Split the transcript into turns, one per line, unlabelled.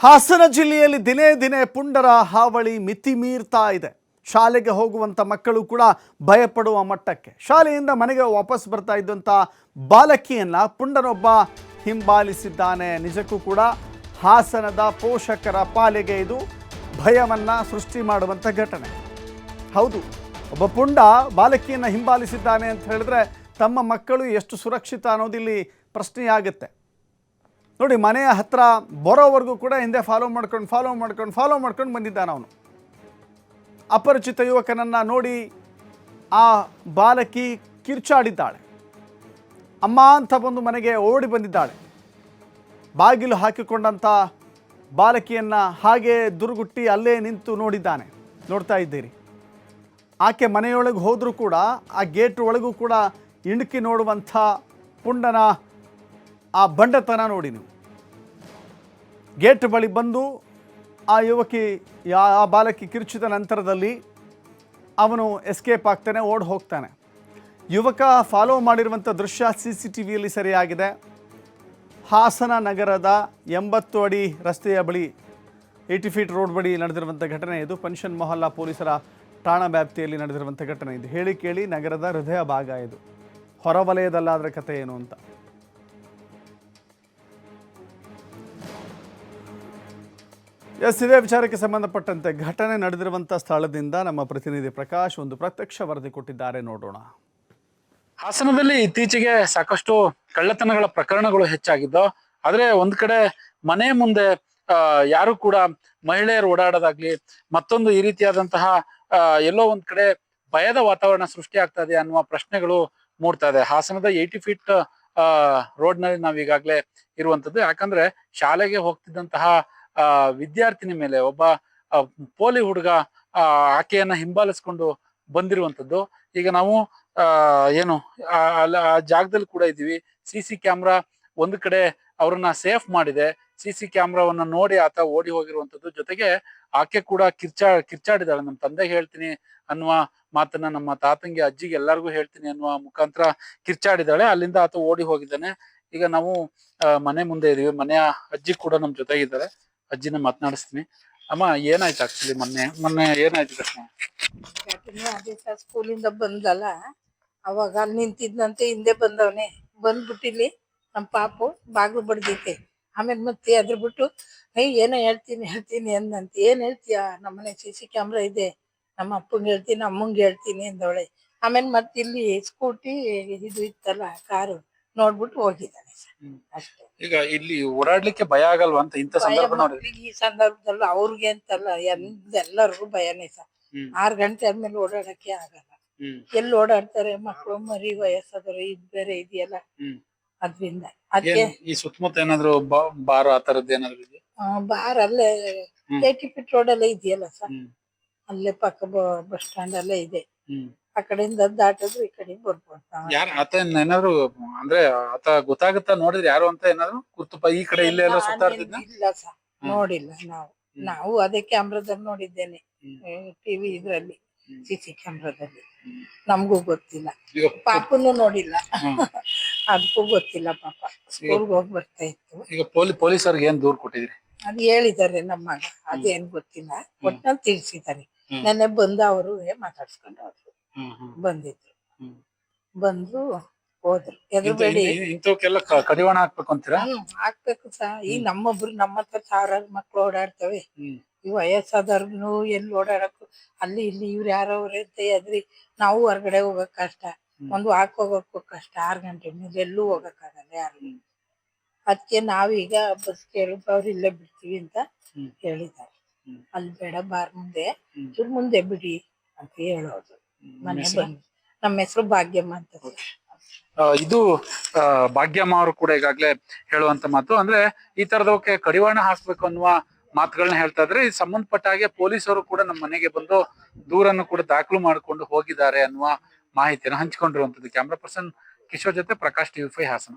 ಹಾಸನ ಜಿಲ್ಲೆಯಲ್ಲಿ ದಿನೇ ದಿನೇ ಪುಂಡರ ಹಾವಳಿ ಮಿತಿ ಮೀರ್ತಾ ಇದೆ. ಶಾಲೆಗೆ ಹೋಗುವಂಥ ಮಕ್ಕಳು ಕೂಡ ಭಯಪಡುವ ಮಟ್ಟಕ್ಕೆ. ಶಾಲೆಯಿಂದ ಮನೆಗೆ ವಾಪಸ್ ಬರ್ತಾ ಇದ್ದಂಥ ಬಾಲಕಿಯನ್ನು ಪುಂಡನೊಬ್ಬ ಹಿಂಬಾಲಿಸಿದ್ದಾನೆ. ನಿಜಕ್ಕೂ ಕೂಡ ಹಾಸನದ ಪೋಷಕರ ಪಾಲಿಗೆ ಇದು ಭಯವನ್ನು ಸೃಷ್ಟಿ ಮಾಡುವಂಥ ಘಟನೆ. ಹೌದು, ಒಬ್ಬ ಪುಂಡ ಬಾಲಕಿಯನ್ನು ಹಿಂಬಾಲಿಸಿದ್ದಾನೆ ಅಂತ ಹೇಳಿದ್ರೆ ತಮ್ಮ ಮಕ್ಕಳು ಎಷ್ಟು ಸುರಕ್ಷಿತ ಅನ್ನೋದಿಲ್ಲಿ ಪ್ರಶ್ನೆಯಾಗುತ್ತೆ. ನೋಡಿ, ಮನೆಯ ಹತ್ರ ಬರೋವರೆಗೂ ಕೂಡ ಹಿಂದೆ ಫಾಲೋ ಮಾಡ್ಕೊಂಡು ಫಾಲೋ ಮಾಡ್ಕೊಂಡು ಫಾಲೋ ಮಾಡ್ಕೊಂಡು ಬಂದಿದ್ದಾನೆ ಅವನು. ಅಪರಿಚಿತ ಯುವಕನನ್ನು ನೋಡಿ ಆ ಬಾಲಕಿ ಕಿರ್ಚಾಡಿದ್ದಾಳೆ. ಅಮ್ಮ ಅಂತ ಬಂದು ಮನೆಗೆ ಓಡಿ ಬಂದಿದ್ದಾಳೆ. ಬಾಗಿಲು ಹಾಕಿಕೊಂಡಂಥ ಬಾಲಕಿಯನ್ನು ಹಾಗೆ ದುರುಗುಟ್ಟಿ ಅಲ್ಲೇ ನಿಂತು ನೋಡಿದ್ದಾನೆ. ನೋಡ್ತಾ ಇದ್ದೀರಿ. ಆಕೆ ಮನೆಯೊಳಗೆ ಹೋದರೂ ಕೂಡ, ಆ ಗೇಟ್ ಒಳಗೂ ಕೂಡ ಇಣುಕಿ ನೋಡುವಂಥ ಪುಂಡನ, ಆ ಬಂಡತನ ನೋಡಿ ನೀವು. ಗೇಟ್ ಬಳಿ ಬಂದು ಆ ಯುವಕಿ, ಯಾ- ಆ ಬಾಲಕಿ ಕಿರುಚಿದ ನಂತರದಲ್ಲಿ ಅವನು ಎಸ್ಕೇಪ್ ಆಗ್ತಾನೆ, ಓಡ್ ಹೋಗ್ತಾನೆ. ಯುವಕ ಫಾಲೋ ಮಾಡಿರುವಂಥ ದೃಶ್ಯ ಸಿ ಸಿ ಟಿ ವಿಯಲ್ಲಿ ಸರಿಯಾಗಿದೆ. ಹಾಸನ ನಗರದ ಎಂಬತ್ತು ಅಡಿ ರಸ್ತೆಯ ಬಳಿ ಏಯ್ಟಿ ಫೀಟ್ ರೋಡ್ ಬಳಿ ನಡೆದಿರುವಂಥ ಘಟನೆ ಇದು. ಪೆನ್ಷನ್ ಮೊಹಲ್ಲಾ ಪೊಲೀಸರ ಠಾಣಾ ವ್ಯಾಪ್ತಿಯಲ್ಲಿ ನಡೆದಿರುವಂಥ ಘಟನೆ ಇದು. ಹೇಳಿ ಕೇಳಿ ನಗರದ ಹೃದಯ ಭಾಗ ಇದು. ಹೊರವಲಯದಲ್ಲಾದರೆ ಕಥೆ ಏನು ಅಂತ. ಎಸ್ ಇದೇ ವಿಚಾರಕ್ಕೆ ಸಂಬಂಧಪಟ್ಟಂತೆ ಘಟನೆ ನಡೆದಿರುವಂಥ ಸ್ಥಳದಿಂದ ನಮ್ಮ ಪ್ರತಿನಿಧಿ ಪ್ರಕಾಶ್ ಒಂದು ಪ್ರತ್ಯಕ್ಷ ವರದಿ ಕೊಟ್ಟಿದ್ದಾರೆ, ನೋಡೋಣ.
ಹಾಸನದಲ್ಲಿ ಇತ್ತೀಚೆಗೆ ಸಾಕಷ್ಟು ಕಳ್ಳತನಗಳ ಪ್ರಕರಣಗಳು ಹೆಚ್ಚಾಗಿದ್ದು ಆದ್ರೆ ಒಂದ್ ಕಡೆ ಮನೆ ಮುಂದೆ ಯಾರು ಕೂಡ ಮಹಿಳೆಯರು ಓಡಾಡೋದಾಗ್ಲಿ, ಮತ್ತೊಂದು ಈ ರೀತಿಯಾದಂತಹ ಎಲ್ಲೋ ಒಂದ್ ಕಡೆ ಭಯದ ವಾತಾವರಣ ಸೃಷ್ಟಿ ಆಗ್ತಾ ಇದೆ ಅನ್ನುವ ಪ್ರಶ್ನೆಗಳು ಮೂಡ್ತಾ ಇದೆ. ಹಾಸನದ ಏಯ್ಟಿ ಫೀಟ್ ರೋಡ್ನಲ್ಲಿ ನಾವ್ ಈಗಾಗ್ಲೇ ಇರುವಂತದ್ದು ಯಾಕಂದ್ರೆ ಶಾಲೆಗೆ ಹೋಗ್ತಿದ್ದಂತಹ ವಿದ್ಯಾರ್ಥಿನಿ ಮೇಲೆ ಒಬ್ಬ ಆ, ಪೋಲಿ ಹುಡುಗ ಆ ಆಕೆಯನ್ನ ಹಿಂಬಾಲಿಸ್ಕೊಂಡು ಬಂದಿರುವಂತದ್ದು ಈಗ ನಾವು ಆ ಏನು ಆ ಜಾಗದಲ್ಲಿ ಕೂಡ ಇದ್ದೀವಿ. ಸಿ ಸಿ ಕ್ಯಾಮ್ರಾ ಒಂದು ಕಡೆ ಅವ್ರನ್ನ ಸೇಫ್ ಮಾಡಿದೆ. ಸಿ ಸಿ ಕ್ಯಾಮ್ರಾವನ್ನ ನೋಡಿ ಆತ ಓಡಿ ಹೋಗಿರುವಂತದ್ದು ಜೊತೆಗೆ ಆಕೆ ಕೂಡ ಕಿರ್ಚಾ ಕಿರ್ಚಾಡಿದಾಳೆ. ನಮ್ಮ ತಂದೆಗೆ ಹೇಳ್ತೀನಿ ಅನ್ನುವ ಮಾತನ್ನ ನಮ್ಮ ತಾತಂಗಿ ಅಜ್ಜಿಗೆ ಎಲ್ಲರಿಗೂ ಹೇಳ್ತೀನಿ ಅನ್ನುವ ಮುಖಾಂತರ ಕಿರ್ಚಾಡಿದಾಳೆ. ಅಲ್ಲಿಂದ ಆತ ಓಡಿ ಹೋಗಿದ್ದಾನೆ. ಈಗ ನಾವು ಆ, ಮನೆ ಮುಂದೆ ಇದೀವಿ ಮನೆಯ ಅಜ್ಜಿ ಕೂಡ ನಮ್ ಜೊತೆಗಿದ್ದಾರೆ. ಅಜ್ಜಿನ ಮಾತನಾಡಿಸ್ತೀನಿ. ಅಮ್ಮ, ಏನಾಯ್ತು ಆಕ್ಚುಲಿ ಮೊನ್ನೆ? ಮೊನ್ನೆ ಏನಾಯ್ತು
ಸ್ಕೂಲಿಂದ ಬಂದಲ್ಲ, ಅವಾಗ ಅಲ್ಲಿ ನಿಂತಿದ್ನಂತೆ, ಹಿಂದೆ ಬಂದವನೆ. ಬಂದ್ಬಿಟ್ಟಿಲ್ಲಿ ನಮ್ಮ ಪಾಪು ಬಾಗ್ಲು ಬಡ್ದೈತೆ. ಆಮೇಲೆ ಮತ್ತೆ ಅದ್ರ ಬಿಟ್ಟು ಏಯ್ ಏನೋ ಹೇಳ್ತೀನಿ ಹೇಳ್ತೀನಿ ಅಂದಂತೆ. ಏನ್ ಹೇಳ್ತೀಯ? ನಮ್ಮನೆ ಸಿ ಸಿ ಕ್ಯಾಮ್ರಾ ಇದೆ. ನಮ್ಮ ಅಪ್ಪಂಗೆ ಹೇಳ್ತೀನಿ, ಅಮ್ಮಂಗೆ ಹೇಳ್ತೀನಿ ಅಂದವಳೆ. ಆಮೇಲೆ ಮತ್ತಿಲ್ಲಿ ಸ್ಕೂಟಿ ಇದು ಇತ್ತಲ್ಲ, ಕಾರು. ನೋಡ್ಬಿಟ್ಟು ಹೋಗಿದ್ದಾನೆ ಸರ್. ಅಷ್ಟೇ.
ಈಗ ಇಲ್ಲಿ ಓಡಾಡ್ಲಿಕ್ಕೆ ಭಯ ಆಗಲ್ವಾ ಅಂತ ಇಂಥ ಸಂದರ್ಭ
ಮಕ್ಳಿಗೆ ಈ ಸಂದರ್ಭದಲ್ಲಿ ಅವ್ರಿಗೆ ಅಂತಲ್ಲ ಎಲ್- ಎಲ್ಲರಿಗೂ ಭಯನೇ ಸರ್.
ಹ್ಮ್.
ಆರ್ ಗಂಟೆ ಆದ್ಮೇಲೆ ಓಡಾಡಕ್ಕೆ ಆಗಲ್ಲ.
ಹ್ಮ್.
ಎಲ್ಲಿ ಓಡಾಡ್ತಾರೆ ಮಕ್ಕಳು ಮರಿ ವಯಸ್ಸಾದವರು ಇದ್ ಬೇರೆ ಇದೆಯಲ್ಲ?
ಹ್ಮ್.
ಅದ್ರಿಂದ. ಅದಕ್ಕೆ
ಏನ್ ಈ ಸುತ್ತಮುತ್ತ ಏನಾದ್ರು ಬಾ- ಬಾರ್ ಆ ತರದ್ ಏನಾದ್ರು ಇದೆಯಾ?
ಬಾರ್ ಅಲ್ಲೇ
ಹ್ಮ್.
ರೋಡ್ ಅಲ್ಲೇ ಇದೆಯಲ್ಲ ಸರ್?
ಹ್ಮ್.
ಅಲ್ಲೇ ಪಕ್ಕ ಬಸ್ ಸ್ಟ್ಯಾಂಡ್ ಅಲ್ಲೇ ಇದೆ.
ಹ್ಮ್.
ಆ ಕಡೆಯಿಂದ ದಾಟಿದ್ರು ಈ ಕಡೆ ಬರ್ಬೋದು.
ಯಾರ ಆತ ಏನ್ ಏನಾದ್ರು ಅಂದ್ರೆ ಆತ ಗೊತ್ತಾಗುತ್ತಾ ನೋಡಿದ್ರೆ ಯಾರು ಅಂತ ಏನಾದ್ರು ಗುರ್ತುಪ ಈ ಕಡೆ ಇಲ್ಲೇ ಎಲ್ಲ ಸುತ್ತಾಡ್ತಿದ್ನ?
ಇಲ್ಲ ಸರ್. ನೋಡಿಲ್ಲ ನಾವು. ನಾವು ಅದೇ ಕ್ಯಾಮ್ರಾದಲ್ಲಿ ನೋಡಿದ್ದೇನೆ. ಟಿವಿ ಇದ್ರಲ್ಲಿ
ಹ್ಮ್.
C C ಕ್ಯಾಮ್ರಾದಲ್ಲಿ. ನಮಗೂ ಗೊತ್ತಿಲ್ಲ. ಪಾಪನು ನೋಡಿಲ್ಲ. ಅದಕ್ಕೂ ಗೊತ್ತಿಲ್ಲ ಪಾಪ. ಸ್ಕೂಲ್ಗೆ ಹೋಗಿ ಬರ್ತಾ ಇತ್ತು.
ಈಗ ಪೊಲೀ ಪೊಲೀಸರಿಗೆ ಏನ್ ದೂರ್ ಕೊಟ್ಟಿದ್ರಿ?
ಅದು ಹೇಳಿದ್ದಾರೆ ನಮ್ಮ ಅದೇನ್ ಗೊತ್ತಿಲ್ಲ. ಒಟ್ನಲ್ಲಿ ತಿಳಿಸಿದ್ದಾರೆ. ನೆನ್ನೆ ಬಂದ ಅವರು ಮಾತಾಡ್ಸ್ಕೊಂಡು ಬಂದಿದ್ರು. ಬಂದು ಹೋದ್ರು. ಎದುರುಬೇಡಿ
ಇಂಥ- ಇಂಥವಕ್ಕೆಲ್ಲ ಕಡಿವಾಣ ಹಾಕ್ಬೇಕು ಅಂತೀರಾ?
ಹಾಕ್ಬೇಕು ಸಹ ಈಗ ನಮ್ಮೊಬ್ರು ನಮ್ಮ ಹತ್ರ ಸಾವಿರಾರು ಮಕ್ಳು ಓಡಾಡ್ತವೆ. ಈ ವಯಸ್ಸಾದವ್ರು ಎಲ್ಲಿ ಓಡಾಡಕ್ಕೂ ಅಲ್ಲಿ ಇಲ್ಲಿ ಇವ್ರು ಯಾರವ್ರೆ ಅಂತ ಎದ್ರಿ ನಾವು ಹೊರಗಡೆ ಹೋಗಕ್ ಕಷ್ಟ. ಒಂದು ವಾಕ್ ಹೋಗಕ್ಕೂ ಕಷ್ಟ. ಆರ್ ಗಂಟೆ ಮೇಲೆ ಎಲ್ಲೂ ಹೋಗಕ್ಕಾಗಲ್ಲ ಯಾರು. ಅದಕ್ಕೆ ನಾವೀಗ ಬಸ್ ಕೇಳಿ ಅವ್ರು ಇಲ್ಲೇ ಬಿಡ್ತೀವಿ ಅಂತ. ಹೇಳಿದ್ದಾರೆ. ಅಲ್ಲಿ ಬೇಡ ಬಾರ್ ಮುಂದೆ. ಇವ್ರ ಮುಂದೆ ಬಿಡಿ ಅಂತ ಹೇಳೋದು. ಮನೆ
ಹೆಸ್ರು?
ಬಂದು ನಮ್ಮ ಹೆಸರು ಭಾಗ್ಯಮ್ಮ ಅಂತ
ಇದು ಭಾಗ್ಯಮ್ಮ ಅವರು ಕೂಡ ಈಗಾಗ್ಲೇ ಹೇಳುವಂತ ಮಾತು. ಅಂದ್ರೆ ಈ ತರದವಕ್ಕೆ ಕಡಿವಾಣ ಹಾಸ್ಬೇಕು ಅನ್ನುವ ಮಾತುಗಳನ್ನ ಹೇಳ್ತಾ ಇದ್ರೆ ಇದು ಸಂಬಂಧಪಟ್ಟ ಹಾಗೆ ಪೊಲೀಸರು ಕೂಡ ನಮ್ಮ ಮನೆಗೆ ಬಂದು ದೂರನ್ನು ಕೂಡ ದಾಖಲು ಮಾಡಿಕೊಂಡು ಹೋಗಿದ್ದಾರೆ ಅನ್ನುವ ಮಾಹಿತಿಯನ್ನು ಹಂಚಿಕೊಂಡಿರುವಂತದ್ದು ಕ್ಯಾಮ್ರಾ ಪರ್ಸನ್ ಕಿಶೋರ್ ಜೊತೆ ಪ್ರಕಾಶ್ ಟಿವಿ ಫೈ ಹಾಸನ.